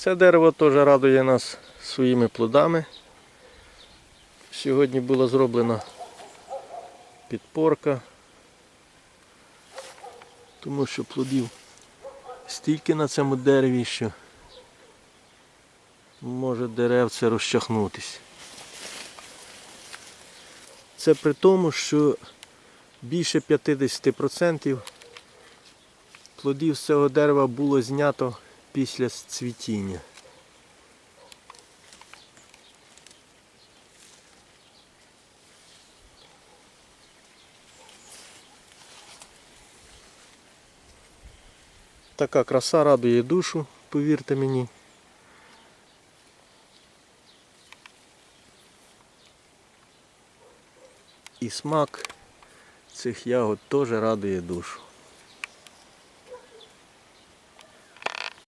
Це дерево теж радує нас своїми плодами. Сьогодні була зроблена підпорка, тому що плодів стільки на цьому дереві, що може деревце розчахнутись. Це при тому, що більше 50% плодів з цього дерева було знято після цвітіння. Така краса радує душу, повірте мені. І смак цих ягод теж радує душу.